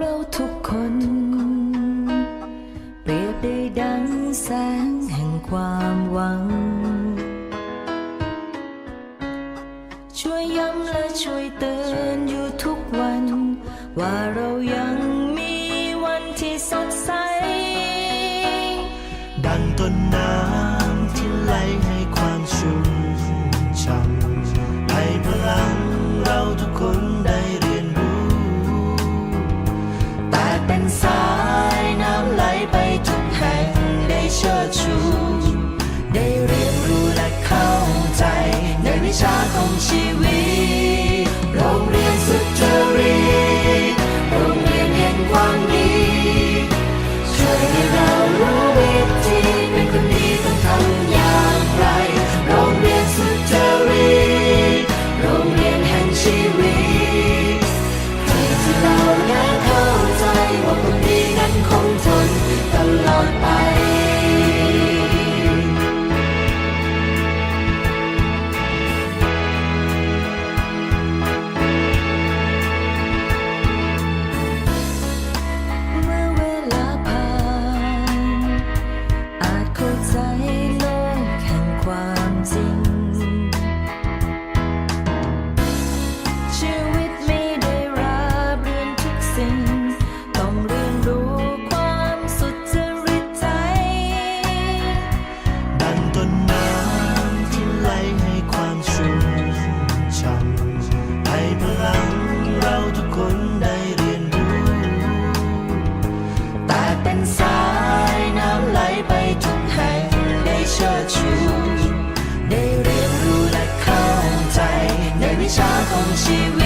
เราทุกคน เปรียบได้ดังแสงแห่งความหวัง ช่วยย้ำและช่วยเตือนอยู่ทุกวัน ว่าเรายังมีวันที่สดใส ดังต้นน้ำ 夏空气里 she